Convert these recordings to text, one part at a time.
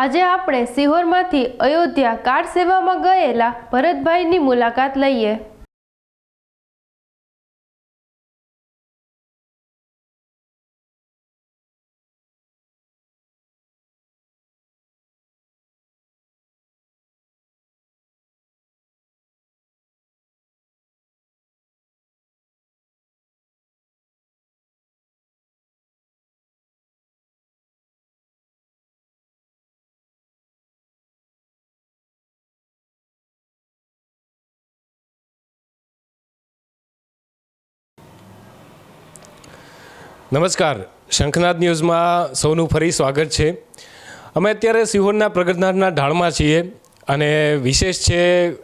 આજે આપણે સિહોરમાંથી અયોધ્યા કાર સેવામાં ગયેલા ભરતભાઈની મુલાકાત લઈએ. નમસ્કાર. શંખનાથ ન્યૂઝમાં સૌનું ફરી સ્વાગત છે. અમે અત્યારે સિહોરના પ્રગટનાથના ઢાળમાં છીએ અને વિશેષ છે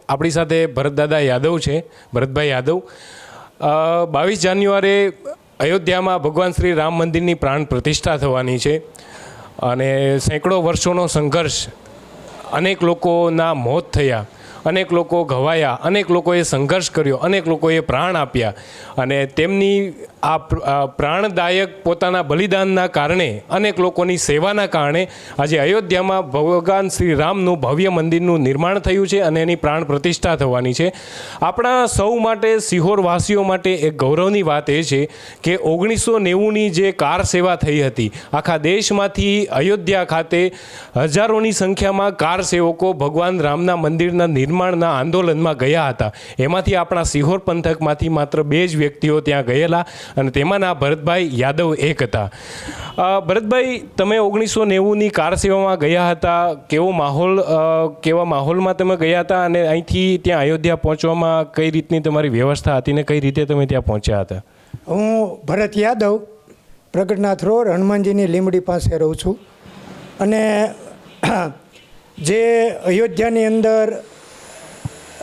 આપણી સાથે ભરતદાદા યાદવ છે, ભરતભાઈ યાદવ. બાવીસ જાન્યુઆરી અયોધ્યામાં ભગવાન શ્રી રામ મંદિરની પ્રાણ પ્રતિષ્ઠા થવાની છે અને સેંકડો વર્ષોનો સંઘર્ષ અનેક લોકોના મોત થયા, અનેક લોકો ઘવાયા, અનેક લોકોએ સંઘર્ષ કર્યો, અનેક લોકોએ પ્રાણ આપ્યા અને તેમની આ પ્રાણદાયક પોતાના બલિદાનના કારણે અનેક લોકોની સેવાના કારણે આજે અયોધ્યામાં ભગવાન શ્રી રામનું ભવ્ય મંદિરનું નિર્માણ થયું છે અને એની પ્રાણ પ્રતિષ્ઠા થવાની છે. આપણા સૌ માટે સિહોરવાસીઓ માટે એક ગૌરવની વાત એ છે કે ઓગણીસો નેવુંની જે કાર સેવા થઈ હતી, આખા દેશમાંથી અયોધ્યા ખાતે હજારોની સંખ્યામાં કાર સેવકો ભગવાન રામના મંદિરના નિર્માણના આંદોલનમાં ગયા હતા. એમાંથી આપણા સિહોર પંથકમાંથી માત્ર બે જ વ્યક્તિઓ ત્યાં ગયેલા અને તેમાંના ભરતભાઈ યાદવ એક હતા. ભરતભાઈ, તમે ઓગણીસો નેવુંની કાર સેવામાં ગયા હતા. કેવો માહોલ કેવા માહોલમાં તમે ગયા હતા અને અહીંથી ત્યાં અયોધ્યા પહોંચવામાં કઈ રીતની તમારી વ્યવસ્થા હતી ને કઈ રીતે તમે ત્યાં પહોંચ્યા હતા? હું ભરત યાદવ, પ્રગટનાથ રોડ, હનુમાનજીની લીમડી પાસે રહું છું. અને જે અયોધ્યાની અંદર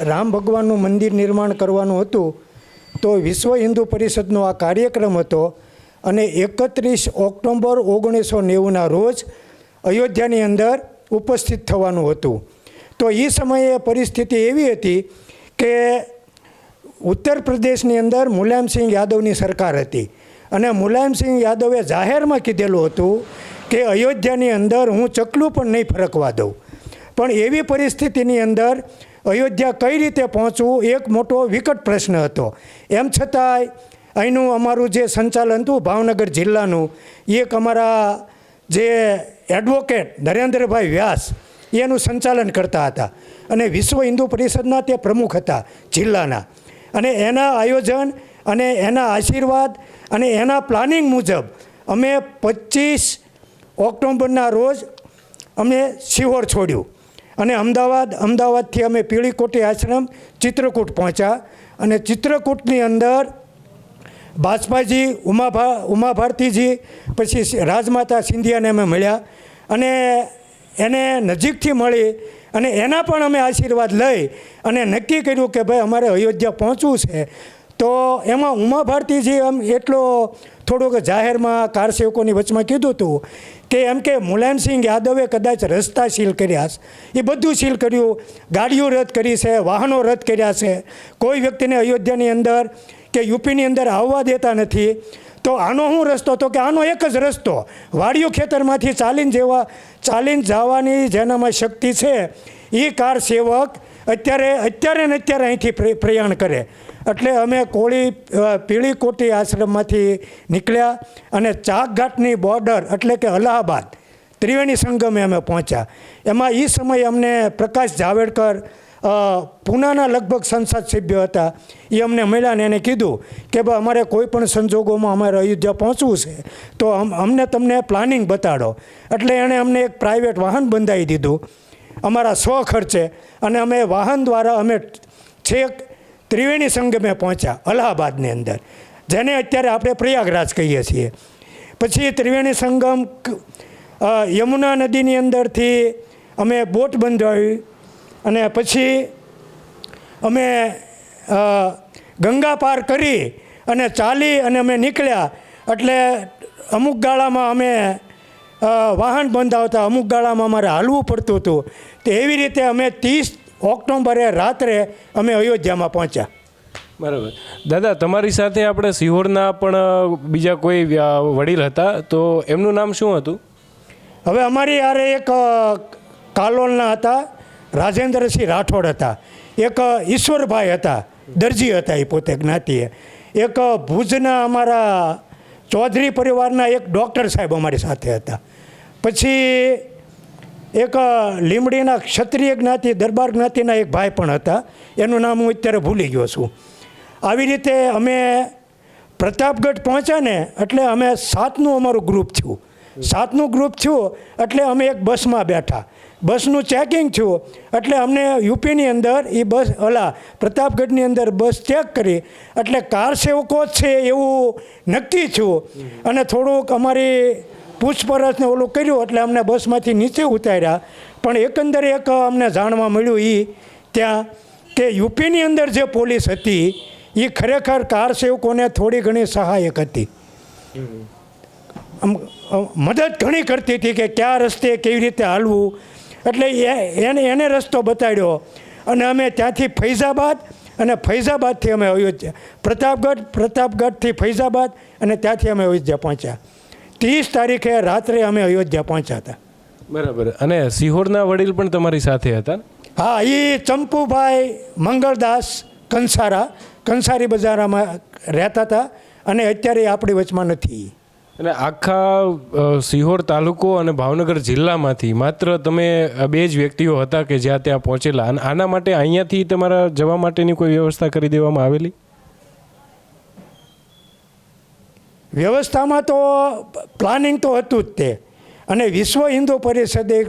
રામ ભગવાનનું મંદિર નિર્માણ કરવાનું હતું તો વિશ્વ હિન્દુ પરિષદનો આ કાર્યક્રમ હતો અને એકત્રીસ ઓક્ટોબર ઓગણીસો નેવુંના રોજ અયોધ્યાની અંદર ઉપસ્થિત થવાનું હતું. તો એ સમયે પરિસ્થિતિ એવી હતી કે ઉત્તર પ્રદેશની અંદર મુલાયમસિંહ યાદવની સરકાર હતી. અને મુલાયમસિંહ યાદવે જાહેરમાં કીધેલું હતું કે અયોધ્યાની અંદર હું ચકલું પણ નહીં ફરકવા દઉં. પણ એવી પરિસ્થિતિની અંદર અયોધ્યા કઈ રીતે પહોંચવું, એક મોટો વિકટ પ્રશ્ન હતો. એમ છતાંય અહીંનું અમારું જે સંચાલન હતું, ભાવનગર જિલ્લાનું, એક અમારા જે એડવોકેટ નરેન્દ્રભાઈ વ્યાસ એનું સંચાલન કરતા હતા. અને વિશ્વ હિન્દુ પરિષદના તે પ્રમુખ હતા જિલ્લાના. અને એના આયોજન અને એના આશીર્વાદ અને એના પ્લાનિંગ મુજબ અમે પચીસ ઓક્ટોબરના રોજ અમે શિહોર છોડ્યું. અને અમદાવાદ, અમદાવાદથી અમે પીળીકોટી આશ્રમ ચિત્રકૂટ પહોંચ્યા. અને ચિત્રકૂટની અંદર બાજપાજી ઉમાભા ઉમા ભારતીજી પછી રાજમાતા સિંધિયાને અમે મળ્યા. અને એને નજીકથી મળી અને એના પણ અમે આશીર્વાદ લઈ અને નક્કી કર્યું કે ભાઈ અમારે અયોધ્યા પહોંચવું છે. તો એમાં ઉમા ભારતીજી આમ એટલો થોડુંક જાહેરમાં કાર સેવકોની વચમાં કીધું હતું કે એમ કે મુલાયમસિંહ યાદવે કદાચ રસ્તા સીલ કર્યા છે. એ બધું સીલ કર્યું. ગાડીઓ રદ કરી છે, વાહનો રદ કર્યા છે. કોઈ વ્યક્તિને અયોધ્યાની અંદર કે યુપીની અંદર આવવા દેતા નથી. તો આનો શું રસ્તો તો કે આનો એક જ રસ્તો. વાડિયું ખેતરમાંથી ચાલીને જેવા, ચાલીને જવાની જેનામાં શક્તિ છે એ કાર સેવક અત્યારે અત્યારે ને અત્યારે અહીંથી પ્રયાણ કરે. એટલે અમે કોળી પીળી કોટી આશ્રમમાંથી નીકળ્યા અને ચાકઘાટની બોર્ડર એટલે કે અલ્હાબાદ ત્રિવેણી સંગમે અમે પહોંચ્યા. એમાં એ સમયે અમને પ્રકાશ જાવડેકર પૂનાના લગભગ સંસદ સભ્ય હતા. એ અમને મળ્યા ને એને કીધું કે ભાઈ, અમારે કોઈ પણ સંજોગોમાં અમારે અયોધ્યા પહોંચવું છે, તો અમને તમને પ્લાનિંગ બતાડો. એટલે એણે અમને એક પ્રાઇવેટ વાહન બંધાવી દીધું. અમારા સ્વ ખર્ચે અને અમે વાહન દ્વારા અમે છેક ત્રિવેણી સંગમે પહોંચ્યા, અલ્હાબાદની અંદર. જેને અત્યારે આપણે પ્રયાગરાજ કહીએ છીએ. પછી ત્રિવેણી સંગમ યમુના નદીની અંદરથી અમે બોટ બંધાવી અને પછી અમે ગંગા પાર કરી અને ચાલી અને અમે નીકળ્યા. એટલે અમુક ગાળામાં અમે વાહન બંધાવતા, અમુક ગાળામાં અમારે હાલવું પડતું હતું. તો એવી રીતે અમે ત્રીસ ઓક્ટોબરે રાત્રે અમે અયોધ્યામાં પહોંચ્યા. બરાબર. દાદા તમારી સાથે આપણે સિહોરના પણ બીજા કોઈ વડીલ હતા તો એમનું નામ શું હતું? હવે અમારી યારે એક કાલોલના હતા રાજેન્દ્રસિંહ રાઠોડ હતા. એક ઈશ્વરભાઈ હતા દરજી હતા એ પોતે જ્ઞાતિએ. એક ભુજના અમારા ચૌધરી પરિવારના એક ડૉક્ટર સાહેબ અમારી સાથે હતા. પછી એક લીમડીના ક્ષત્રિય જ્ઞાતિ, દરબાર જ્ઞાતિના એક ભાઈ પણ હતા. એનું નામ હું અત્યારે ભૂલી ગયો છું. આવી રીતે અમે પ્રતાપગઢ પહોંચ્યા ને, એટલે અમે સાતનું અમારું ગ્રુપ થયું. સાતનું ગ્રુપ થયું, એટલે અમે એક બસમાં બેઠા. બસનું ચેકિંગ થયું, એટલે અમને યુપીની અંદર એ બસ, અલા, પ્રતાપગઢની અંદર બસ ચેક કરી. એટલે કાર સેવકો જ છે એવું નક્કી થયું. અને થોડુંક અમારી પૂછપરછને ઓલું કર્યું એટલે અમને બસમાંથી નીચે ઉતાર્યા. પણ એકંદરે એક અમને જાણવા મળ્યું એ ત્યાં કે યુપીની અંદર જે પોલીસ હતી એ ખરેખર કાર સેવકોને થોડી ઘણી સહાયક હતી. મદદ ઘણી કરતી હતી કે કયા રસ્તે કેવી રીતે હાલવું. એટલે એને એને રસ્તો બતાડ્યો અને અમે ત્યાંથી ફૈઝાબાદ અને ફૈઝાબાદથી અમે અયોધ્યા, પ્રતાપગઢ, પ્રતાપગઢથી ફૈઝાબાદ અને ત્યાંથી અમે અયોધ્યા પહોંચ્યા. ત્રીસ તારીખે રાત્રે અમે અયોધ્યા પહોંચ્યા હતા. બરાબર. અને સિહોરના વડીલ પણ તમારી સાથે હતા? હા એ ચંપુભાઈ મંગળદાસ કંસારા. કંસારી બજારમાં રહેતા હતા અને અત્યારે આપણી વચમાં નથી. અને આખા સિહોર તાલુકો અને ભાવનગર જિલ્લામાંથી માત્ર તમે બે જ વ્યક્તિઓ હતા કે જ્યાં ત્યાં પહોંચેલા. અને આના માટે અહીંયાથી તમારા જવા માટેની કોઈ વ્યવસ્થા કરી દેવામાં આવેલી? વ્યવસ્થામાં તો પ્લાનિંગ તો હતું જ તે. અને વિશ્વ હિન્દુ પરિષદે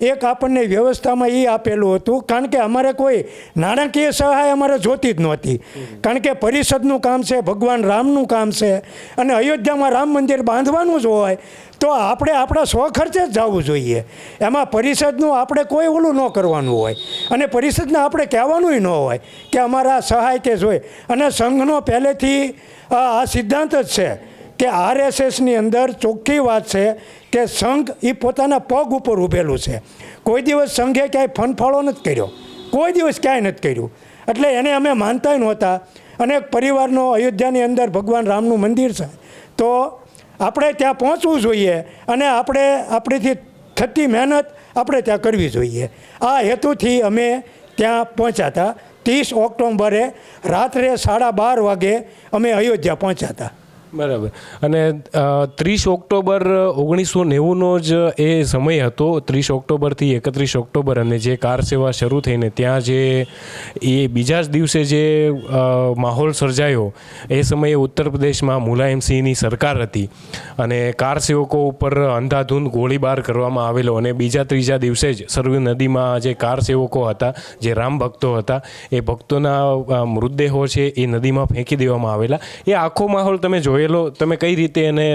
એક આપણને વ્યવસ્થામાં એ આપેલું હતું, કારણ કે અમારે કોઈ નાણાકીય સહાય અમારે જોતી જ નહોતી. કારણ કે પરિષદનું કામ છે, ભગવાન રામનું કામ છે, અને અયોધ્યામાં રામ મંદિર બાંધવાનું જ હોય, તો આપણે આપણા સ્વખર્ચે જ જવું જોઈએ. એમાં પરિષદનું આપણે કોઈ ઓલું ન કરવાનું હોય, અને પરિષદને આપણે કહેવાનું ન હોય કે અમારા સહાય તે જોઈએ અને સંઘનો પહેલેથી આ સિદ્ધાંત જ છે કે આરએસએસની અંદર ચોખ્ખી વાત છે કે સંઘ એ પોતાના પગ ઉપર ઊભેલું છે. કોઈ દિવસ સંઘે ક્યાંય ફનફાળો નથી કર્યો. કોઈ દિવસ ક્યાંય નથી કર્યું. એટલે એને અમે માનતાય નહોતા. અને એક પરિવારનો અયોધ્યાની અંદર ભગવાન રામનું મંદિર છે. તો આપણે ત્યાં પહોંચવું જોઈએ અને આપણે આપણીથી થતી મહેનત આપણે ત્યાં કરવી જોઈએ. આ હેતુથી અમે ત્યાં પહોંચ્યા હતા. ત્રીસ ઓક્ટોબરે રાત્રે સાડા બાર વાગે અમે અયોધ્યા પહોંચ્યા હતા. બરાબર. અને ત્રીસ ઓક્ટોબર ઓગણીસો નેવુંનો જ એ સમય હતો, ત્રીસ ઓક્ટોબરથી એકત્રીસ ઓક્ટોબર અને જે કાર સેવા શરૂ થઈને ત્યાં જે એ બીજા જ દિવસે જે માહોલ સર્જાયો, એ સમયે ઉત્તર પ્રદેશમાં મુલાયમસિંહની સરકાર હતી. અને કાર સેવકો ઉપર અંધાધૂંધ ગોળીબાર કરવામાં આવેલો અને બીજા ત્રીજા દિવસે જ સરયુ નદીમાં જે કાર સેવકો હતા, જે રામ ભક્તો હતા, એ ભક્તોના મૃતદેહો છે એ નદીમાં ફેંકી દેવામાં આવેલા. એ આખો માહોલ તમે જોયેલો, તમે કઈ રીતે એને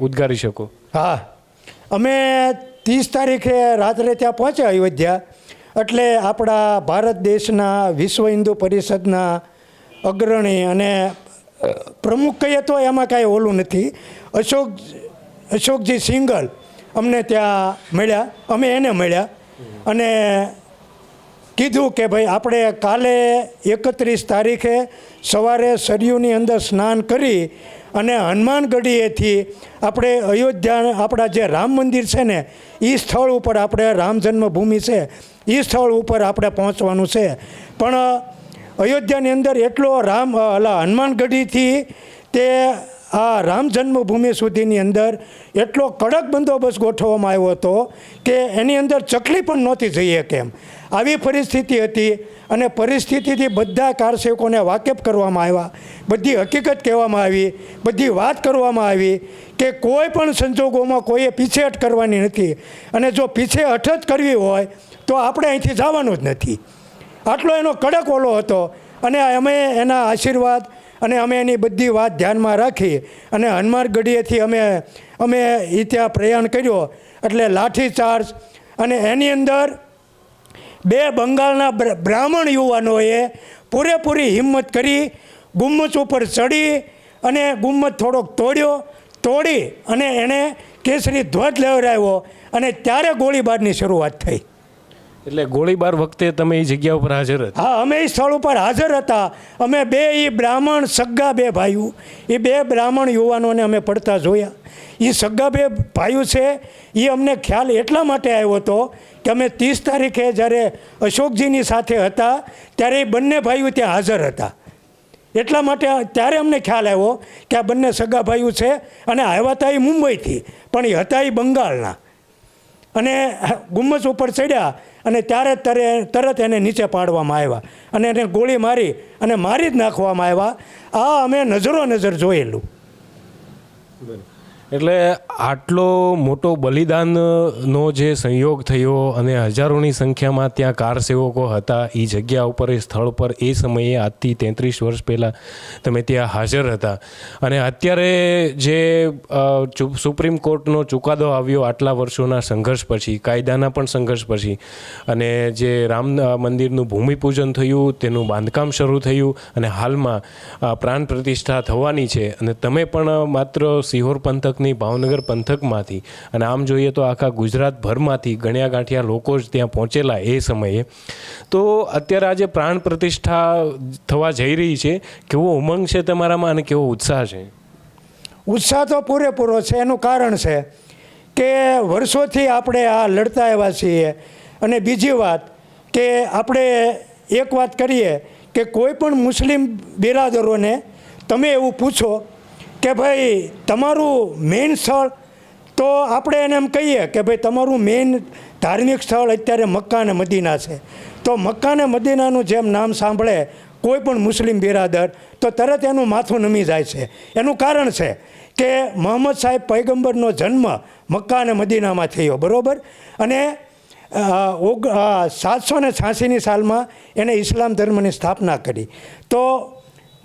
ઉદ્ગારી શકો? હા. અમે ત્રીસ તારીખે રાત્રે ત્યાં પહોંચ્યા અયોધ્યા. એટલે આપણા ભારત દેશના વિશ્વ હિન્દુ પરિષદના અગ્રણી અને પ્રમુખ કહીએ તો એમાં કાંઈ ઓલું નથી. અશોક, અશોકજી સિંગલ અમને ત્યાં મળ્યા. અમે એને મળ્યા. અને કીધું કે ભાઈ, આપણે કાલે એકત્રીસ તારીખે સવારે સરયુની અંદર સ્નાન કરી અને હનુમાનગઢીએથી આપણે અયોધ્યા, આપણા જે રામ મંદિર છે ને એ સ્થળ ઉપર આપણે રામ જન્મભૂમિ છે એ સ્થળ ઉપર આપણે પહોંચવાનું છે. પણ અયોધ્યાની અંદર એટલો રામ, અલા, હનુમાનગઢીથી તે આ રામ જન્મભૂમિ સુધીની અંદર એટલો કડક બંદોબસ્ત ગોઠવવામાં આવ્યો હતો કે એની અંદર ચકલી પણ નહોતી જઈએ કેમ આવી પરિસ્થિતિ હતી અને પરિસ્થિતિથી બધા કારસેવકોને વાકેફ કરવામાં આવ્યા. બધી હકીકત કહેવામાં આવી, બધી વાત કરવામાં આવી કે કોઈ પણ સંજોગોમાં કોઈએ પીછેહટ કરવાની નથી. અને જો પીછેહટ જ કરવી હોય તો આપણે અહીંથી જવાનું જ નથી. આટલો એનો કડક ઓલો હતો અને અમે એના આશીર્વાદ અને અમે એની બધી વાત ધ્યાનમાં રાખી અને હનુમાનગઢીએથી અમે અમે ત્યાં પ્રયાણ કર્યો. એટલે લાઠી ચાર્જ અને એની અંદર બે બંગાળના બ્રાહ્મણ યુવાનોએ પૂરેપૂરી હિંમત કરી, ગુમ્મચ ઉપર ચડી અને ગુમ્મત થોડોક તોડ્યો. તોડી અને એણે કેસરી ધ્વજ લહેરાવ્યો અને ત્યારે ગોળીબારની શરૂઆત થઈ. એટલે ગોળીબાર વખતે તમે એ જગ્યા ઉપર હાજર હતા? હા, અમે એ સ્થળ ઉપર હાજર હતા. અમે બે એ બ્રાહ્મણ સગ્ગા બે ભાઈઓ. એ બે બ્રાહ્મણ યુવાનોને અમે પડતા જોયા. એ સગ્ગા બે ભાઈઓ છે એ અમને ખ્યાલ એટલા માટે આવ્યો હતો કે અમે ત્રીસ તારીખે જ્યારે અશોકજીની સાથે હતા, ત્યારે એ બંને ભાઈઓ ત્યાં હાજર હતા. એટલા માટે ત્યારે અમને ખ્યાલ આવ્યો કે આ બંને સગા ભાઈઓ છે અને આવ્યા હતા એ મુંબઈથી, પણ એ હતા એ બંગાળના. અને ગુમ્મસ ઉપર ચડ્યા અને ત્યારે તરે તરત એને નીચે પાડવામાં આવ્યા અને એને ગોળી મારી અને મારી જ નાખવામાં આવ્યા. આ અમે નજરો નજર જોયેલું એટલે આટલો મોટો બલિદાનનો જે સંયોગ થયો અને હજારોની સંખ્યામાં ત્યાં કાર સેવકો હતા એ જગ્યા ઉપર એ સ્થળ પર એ સમયે આજથી તેત્રીસ વર્ષ પહેલાં તમે ત્યાં હાજર હતા. અને અત્યારે જે સુપ્રીમ કોર્ટનો ચુકાદો આવ્યો આટલા વર્ષોના સંઘર્ષ પછી, કાયદાના પણ સંઘર્ષ પછી, અને જે રામ મંદિરનું ભૂમિપૂજન થયું, તેનું બાંધકામ શરૂ થયું, અને હાલમાં પ્રાણ પ્રતિષ્ઠા થવાની છે. અને તમે પણ માત્ર સિહોર પંથકની, ભાવનગર પંથકમાંથી. અને આમ જોઈએ તો આખા ગુજરાતભરમાંથી ગણ્યા ગાંઠિયા લોકો જ ત્યાં પહોંચેલા એ સમયે. તો અત્યારે આજે પ્રાણ પ્રતિષ્ઠા થવા જઈ રહી છે. કેવો ઉમંગ છે તમારામાં અને કેવો ઉત્સાહ છે? ઉત્સાહ તો પૂરેપૂરો છે. એનું કારણ છે કે વર્ષોથી આપણે આ લડતા આવ્યા છીએ. અને બીજી વાત કે આપણે એક વાત કરીએ કે કોઈ પણ મુસ્લિમ બિરાદરોને તમે એવું પૂછો કે ભાઈ, તમારું મેઇન સ્થળ, તો આપણે એને એમ કહીએ કે ભાઈ, તમારું મેઇન ધાર્મિક સ્થળ અત્યારે મક્કા અને મદીના છે. તો મક્કા અને મદીનાનું જેમ નામ સાંભળે, કોઈ પણ મુસ્લિમ બિરાદર, તો તરત એનું માથું નમી જાય છે. એનું કારણ છે કે મોહમ્મદ સાહેબ પૈગંબરનો જન્મ મક્કા અને મદીનામાં થયો, બરાબર? અને ઓગ સાતસો ને છ્યાસીની સાલમાં એને ઇસ્લામ ધર્મની સ્થાપના કરી. તો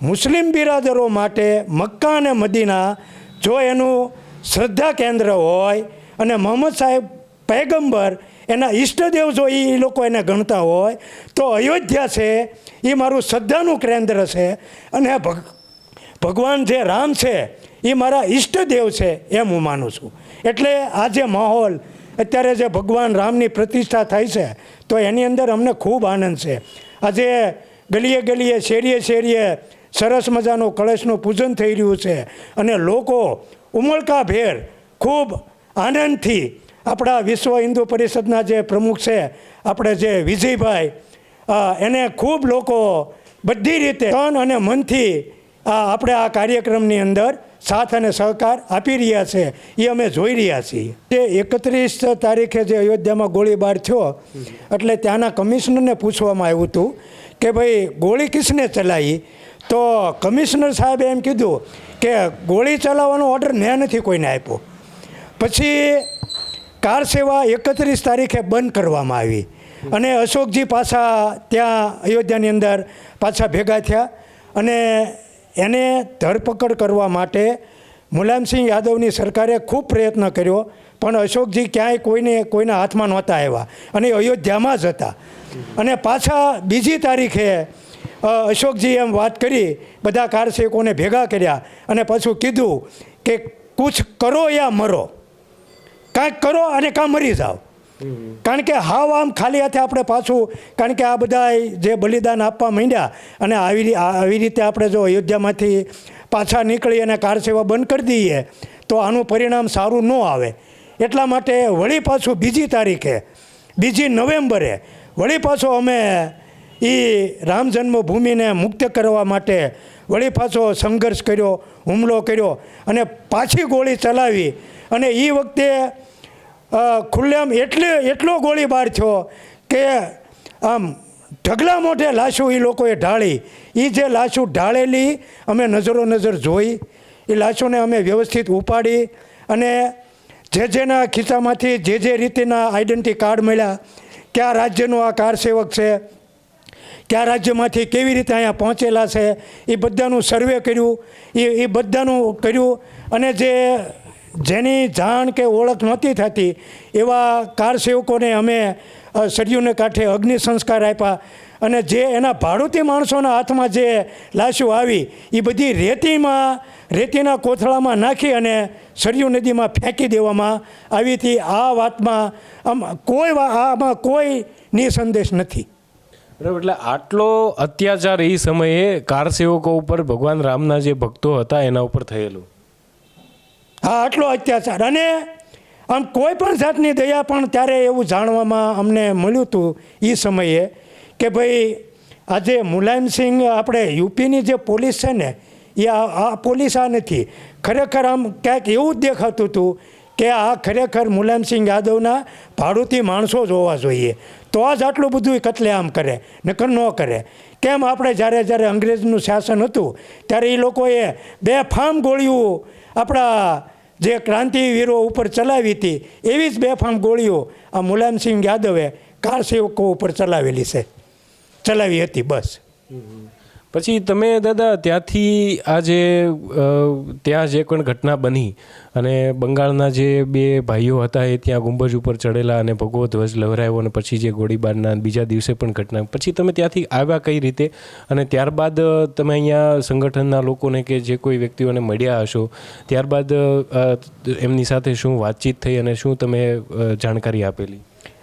મુસ્લિમ બિરાદરો માટે મક્કા અને મદીના જો એનું શ્રદ્ધા કેન્દ્ર હોય અને મોહમ્મદ સાહેબ પૈગંબર એના ઈષ્ટદેવ જો એ લોકો એને ગણતા હોય, તો અયોધ્યા છે એ મારું શ્રદ્ધાનું કેન્દ્ર છે. અને ભગ, ભગવાન જે રામ છે એ મારા ઈષ્ટદેવ છે એમ હું માનું છું. એટલે આ જે માહોલ, અત્યારે જે ભગવાન રામની પ્રતિષ્ઠા થાય છે, તો એની અંદર અમને ખૂબ આનંદ છે. આજે ગલીએ ગલીએ, શેરીએ શેરીએ સરસ મજાનો કળશનું પૂજન થઈ રહ્યું છે. અને લોકો ઉમળકાભેર ખૂબ આનંદથી આપણા વિશ્વ હિન્દુ પરિષદના જે પ્રમુખ છે, આપણે જે વિજયભાઈ એને ખૂબ લોકો બધી રીતે તન અને મનથી આ આપણે આ કાર્યક્રમની અંદર સાથ અને સહકાર આપી રહ્યા છે. એ અમે જોઈ રહ્યા છીએ. તે એકત્રીસ તારીખે જે અયોધ્યામાં ગોળીબાર થયો, એટલે ત્યાંના કમિશનરને પૂછવામાં આવ્યું હતું કે ભાઈ ગોળી કિસને ચલાવી તો કમિશનર સાહેબે એમ કીધું કે ગોળી ચલાવવાનો ઓર્ડર મેં નથી કોઈને આપ્યો. પછી કાર સેવા એકત્રીસ તારીખે બંધ કરવામાં આવી. અને અશોકજી પાછા ત્યાં અયોધ્યાની અંદર પાછા ભેગા થયા. અને એને ધરપકડ કરવા માટે મુલાયમસિંહ યાદવની સરકારે ખૂબ પ્રયત્ન કર્યો, પણ અશોકજી ક્યાંય કોઈને, કોઈના હાથમાં નહોતા આવ્યા. અને અયોધ્યામાં જ હતા. અને પાછા બીજી તારીખે અશોકજી એમ વાત કરી, બધા કારસેવકોને ભેગા કર્યા અને પાછું કીધું કે કુછ કરો યા મરો. કાંઈક કરો અને કાં મરી જાઓ. કારણ કે હાવ આમ ખાલી હાથે આપણે પાછું, કારણ કે આ બધા જે બલિદાન આપવા માંડ્યા અને આવી આવી રીતે આપણે જો અયોધ્યામાંથી પાછા નીકળી અને કાર સેવા બંધ કરી દઈએ, તો આનું પરિણામ સારું ન આવે. એટલા માટે વળી પાછું બીજી તારીખે, બીજી નવેમ્બરે વળી પાછો અમે એ રામ જન્મભૂમિને મુક્ત કરવા માટે વળી પાછો સંઘર્ષ કર્યો, હુમલો કર્યો અને પાછી ગોળી ચલાવી. અને એ વખતે ખુલ્લેમ એટલે, એટલો ગોળીબાર થયો કે આમ ઢગલા મોઢે લાશો એ લોકોએ ઢાળી. એ જે લાશો ઢાળેલી અમે નજરો નજર જોઈ. એ લાશોને અમે વ્યવસ્થિત ઉપાડી અને જે જેના ખિસ્સામાંથી જે જે રીતના આઈડેન્ટિટી કાર્ડ મળ્યા કયા રાજ્યનો આ કાર સેવક છે કયા રાજ્યમાંથી કેવી રીતે અહીંયા પહોંચેલા છે એ બધાનું સર્વે કર્યું. એ એ બધાનું કર્યું અને જે જેની જાણ કે ઓળખ નહોતી થતી એવા કાર સેવકોને અમે અ, સરયુને કાંઠે અગ્નિ સંસ્કાર આપ્યા અને જે એના ભાડુતી માણસોના હાથમાં જે લાશો આવી એ બધી રેતીમાં રેતીના કોથળામાં નાખી અને સરયુ નદીમાં ફેંકી દેવામાં આવી હતી. આ વાતમાં આમ કોઈ આમાં કોઈ નિસંદેશ નથી. બરાબર? એટલે આટલો અત્યાચાર એ સમયે કાર સેવકો ઉપર ભગવાન રામના જે ભક્તો હતા, એના ઉપર થયેલું? હા, આટલો અત્યાચાર. અને આમ કોઈ પણ જાતની દયા પણ ત્યારે એવું જાણવામાં અમને મળ્યું હતું એ સમયે કે ભાઈ, આજે મુલાયમસિંહ આપણે યુપીની જે પોલીસ છે ને, એ આ પોલીસ આ નથી. ખરેખર આમ ક્યાંક એવું જ દેખાતું હતું કે આ ખરેખર મુલાયમસિંહ યાદવના ભાડુતી માણસો જ હોવા જોઈએ. તો જ આટલું બધું કતલેઆમ કરે, નકર ન કરે. કેમ આપણે જ્યારે જ્યારે અંગ્રેજનું શાસન હતું, ત્યારે એ લોકોએ બે ફામ ગોળીઓ આપણા જે ક્રાંતિવીરો ઉપર ચલાવી હતી, એવી જ બેફામ ગોળીઓ આ મુલાયમસિંહ યાદવે કાર સેવકો ઉપર ચલાવેલી છે. ચલાવી હતી બસ. પછી તમે દાદા, ત્યાંથી આ જે ત્યાં જે પણ ઘટના બની અને બંગાળના જે બે ભાઈઓ હતા એ ત્યાં ગુંબજ ઉપર ચડેલા અને ભગવો ધ્વજ લહેરાયો અને પછી જે ગોળીબારના બીજા દિવસે પણ ઘટના, પછી તમે ત્યાંથી આવ્યા કઈ રીતે? અને ત્યારબાદ તમે અહીંયા સંગઠનના લોકોને કે જે કોઈ વ્યક્તિઓને મળ્યા હશો, ત્યારબાદ એમની સાથે શું વાતચીત થઈ અને શું તમે જાણકારી આપેલી?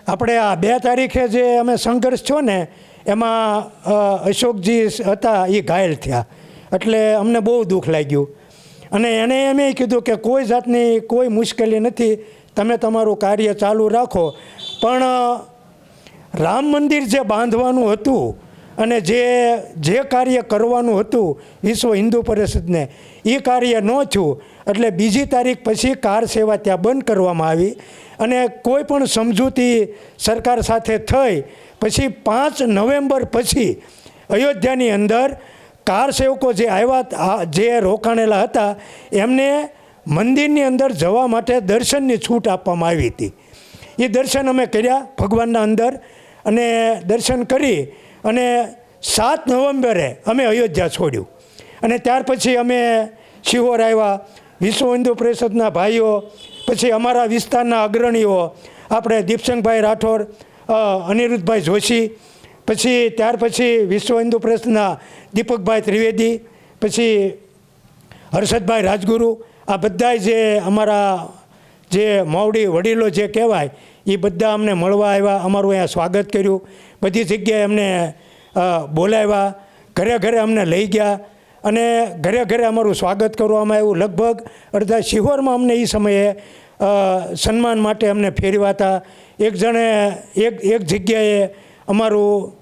આપણે આ બે તારીખે જે અમે સંઘર્ષ છો ને એમાં અશોકજી હતા, એ ઘાયલ થયા. એટલે અમને બહુ દુઃખ લાગ્યું. અને એણે એમ કીધું કે કોઈ જાતની કોઈ મુશ્કેલી નથી, તમે તમારું કાર્ય ચાલુ રાખો. પણ રામ મંદિર જે બાંધવાનું હતું અને જે જે કાર્ય કરવાનું હતું વિશ્વ હિન્દુ પરિષદને, એ કાર્ય ન થયું. એટલે બીજી તારીખ પછી કાર સેવા ત્યાં બંધ કરવામાં આવી. અને કોઈ પણ સમજૂતી સરકાર સાથે થઈ પછી પાંચ નવેમ્બર પછી અયોધ્યાની અંદર કાર સેવકો જે આવ્યા જે રોકાણેલા હતા, એમને મંદિરની અંદર જવા માટે દર્શનની છૂટ આપવામાં આવી હતી. એ દર્શન અમે કર્યા ભગવાનના અંદર અને દર્શન કરી અને સાત નવેમ્બરે અમે અયોધ્યા છોડ્યું. અને ત્યાર પછી અમે શિહોર આવ્યા. વિશ્વ હિન્દુ પરિષદના ભાઈઓ, પછી અમારા વિસ્તારના અગ્રણીઓ, આપણે દીપસંગભાઈ રાઠોડ અનિરુદ્ધભાઈ જોશી, પછી ત્યાર પછી વિશ્વ હિન્દુ પ્રેસના દીપકભાઈ ત્રિવેદી, પછી હર્ષદભાઈ રાજગુરુ, આ બધા જે અમારા જે માવડી વડીલો જે કહેવાય એ બધા અમને મળવા આવ્યા, અમારું અહીંયા સ્વાગત કર્યું. બધી જગ્યાએ અમને બોલાવ્યા, ઘરે ઘરે અમને લઈ ગયા અને ઘરે ઘરે અમારું સ્વાગત કરવામાં આવ્યું. લગભગ અડધા શિહોરમાં અમને એ સમયે સન્માન માટે અમને ફેરવ્યા હતા. એક જણે એક એક જગ્યાએ અમારું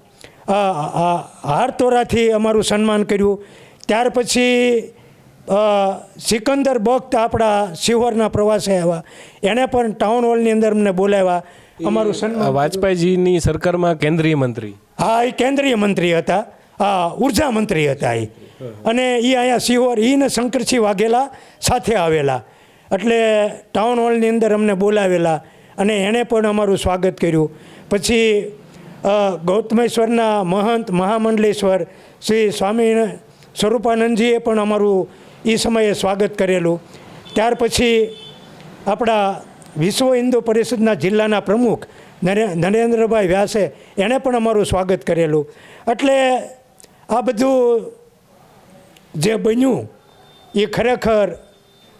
હારતોરાથી અમારું સન્માન કર્યું. ત્યાર પછી સિકંદર બખ્ત આપણા શિહોરના પ્રવાસે આવ્યા. એણે પણ ટાઉન હોલની અંદર અમને બોલાવ્યા. અમારું સન્માન વાજપેયીજીની સરકારમાં કેન્દ્રીય મંત્રી. હા એ કેન્દ્રીય મંત્રી હતા. હા ઊર્જા મંત્રી હતા એ. અને એ અહીંયા શિહોર એને શંકરસિંહ વાઘેલા સાથે આવેલા. એટલે ટાઉન હોલની અંદર અમને બોલાવેલા અને એણે પણ અમારું સ્વાગત કર્યું. પછી ગૌતમેશ્વરના મહંત મહામંડલેશ્વર શ્રી સ્વામી સ્વરૂપાનંદજીએ પણ અમારું એ સમયે સ્વાગત કરેલું. ત્યાર પછી આપણા વિશ્વ હિન્દુ પરિષદના જિલ્લાના પ્રમુખ નરે- નરેન્દ્રભાઈ વ્યાસે એણે પણ અમારું સ્વાગત કરેલું. એટલે આ બધું જે બન્યું એ ખરેખર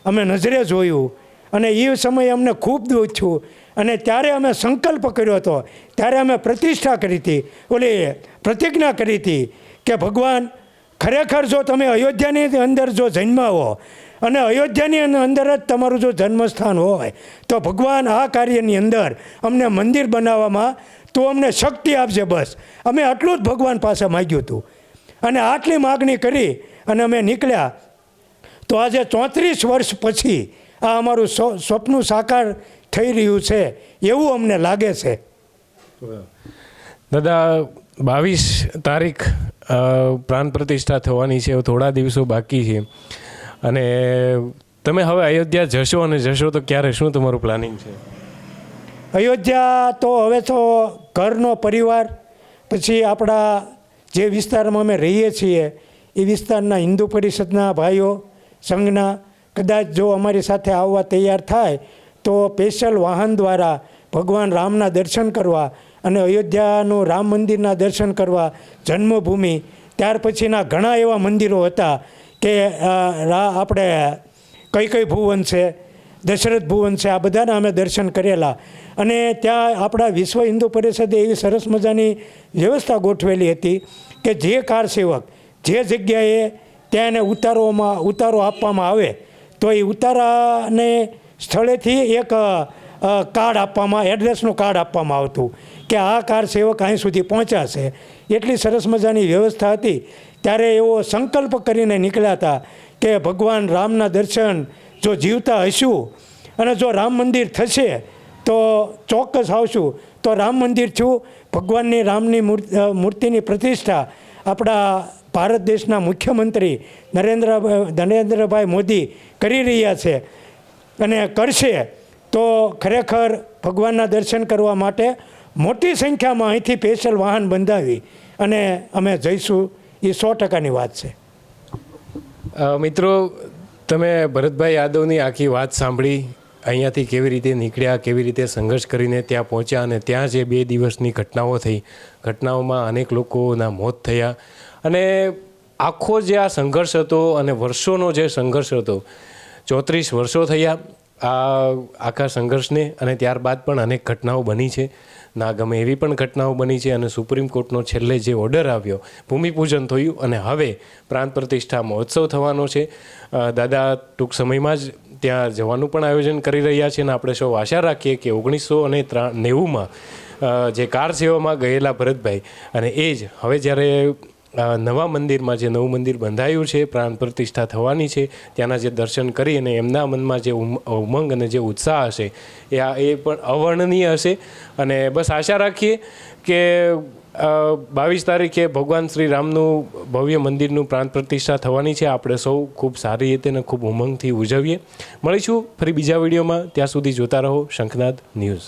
અમે નજરે જોયું. અને એ સમયે અમને ખૂબ દુઃખ થયું. અને ત્યારે અમે સંકલ્પ કર્યો હતો. ત્યારે અમે પ્રતિષ્ઠા કરી હતી. ઓલી પ્રતિજ્ઞા કરી હતી કે ભગવાન, ખરેખર જો તમે અયોધ્યાની અંદર જો જન્માવો અને અયોધ્યાની અંદર જ તમારું જો જન્મસ્થાન હોય, તો ભગવાન આ કાર્યની અંદર અમને મંદિર બનાવવામાં તો અમને શક્તિ આપજે બસ. અમે આટલું જ ભગવાન પાસે માગ્યું હતું. અને આટલી માગણી કરી અને અમે નીકળ્યા. તો આજે ચોત્રીસ વર્ષ પછી આ અમારું સ્વપ્નું સાકાર થઈ રહ્યું છે એવું અમને લાગે છે. દાદા બાવીસ તારીખ પ્રાણ પ્રતિષ્ઠા થવાની છે થોડા દિવસો બાકી છે. અને તમે હવે અયોધ્યા જશો અને જશો તો ક્યારે? શું તમારું પ્લાનિંગ છે? અયોધ્યા તો હવે તો ઘરનો પરિવાર પછી આપણા જે વિસ્તારમાં અમે રહીએ છીએ એ વિસ્તારના હિન્દુ પરિષદના ભાઈઓ સંઘના કદાચ જો અમારી સાથે આવવા તૈયાર થાય, તો સ્પેશિયલ વાહન દ્વારા ભગવાન રામના દર્શન કરવા અને અયોધ્યાનું રામ મંદિરના દર્શન કરવા જન્મભૂમિ. ત્યાર પછીના ઘણા એવા મંદિરો હતા કે આપણે કઈ કઈ ભુવન છે, દશરથ ભુવન છે, આ બધાના અમે દર્શન કરેલા. અને ત્યાં આપણા વિશ્વ હિન્દુ પરિષદે એવી સરસ મજાની વ્યવસ્થા ગોઠવેલી હતી કે જે કાર સેવક જે જગ્યાએ ત્યાં એને ઉતારોમાં, ઉતારો આપવામાં આવે, તો એ ઉતારાને સ્થળેથી એક કાર્ડ આપવામાં, એડ્રેસનું કાર્ડ આપવામાં આવતું કે આ કાર સેવક અહીં સુધી પહોંચાશે. એટલી સરસ મજાની વ્યવસ્થા હતી. ત્યારે એવો સંકલ્પ કરીને નીકળ્યા હતા કે ભગવાન રામના દર્શન જો જીવતા હશું અને જો રામ મંદિર થશે તો ચોક્કસ આવશું. તો રામ મંદિર છું. ભગવાનની રામની મૂર્તિ મૂર્તિની પ્રતિષ્ઠા આપણા ભારત દેશના મુખ્યમંત્રી નરેન્દ્ર નરેન્દ્રભાઈ મોદી કરી રહ્યા છે અને કરશે, તો ખરેખર ભગવાનના દર્શન કરવા માટે મોટી સંખ્યામાં અહીંથી સ્પેશિયલ વાહન બંધાવી અને અમે જઈશું. એ સો ટકાની વાત છે. મિત્રો, તમે ભરતભાઈ યાદવની આખી વાત સાંભળી, અહીંયાથી કેવી રીતે નીકળ્યા, કેવી રીતે સંઘર્ષ કરીને ત્યાં પહોંચ્યા અને ત્યાં જે બે દિવસની ઘટનાઓ થઈ, ઘટનાઓમાં અનેક લોકોના મોત થયા. અને આખો જે આ સંઘર્ષ હતો અને વર્ષોનો જે સંઘર્ષ હતો, ચોત્રીસ વર્ષો થયા આ આખા સંઘર્ષને અને ત્યારબાદ પણ અનેક ઘટનાઓ બની છે. ના ગમે એવી પણ ઘટનાઓ બની છે અને સુપ્રીમ કોર્ટનો છેલ્લે જે ઓર્ડર આવ્યો, ભૂમિપૂજન થયું અને હવે પ્રાંત પ્રતિષ્ઠા મહોત્સવ થવાનો છે. દાદા ટૂંક સમયમાં જ ત્યાં જવાનું પણ આયોજન કરી રહ્યા છે અને આપણે સૌ આશા રાખીએ કે ઓગણીસો અને ત્રા, નેવુંમાં જે કાર સેવામાં ગયેલા ભરતભાઈ અને એ જ, હવે જ્યારે નવા મંદિરમાં જે નવું મંદિર બંધાયું છે, પ્રાણ પ્રતિષ્ઠા થવાની છે, ત્યાંના જે દર્શન કરી અને એમના મનમાં જે ઉમ- ઉમંગ અને જે ઉત્સાહ હશે, એ આ, એ પણ અવર્ણનીય હશે. અને બસ આશા રાખીએ કે બાવીસ તારીખે ભગવાન શ્રી રામનું ભવ્ય મંદિરનું પ્રાણ પ્રતિષ્ઠા થવાની છે. આપણે સૌ ખૂબ સારી રીતે અને ખૂબ ઉમંગથી ઉજવીએ. મળીશું ફરી બીજા વિડીયોમાં. ત્યાં સુધી જોતા રહો શંખનાદ ન્યૂઝ.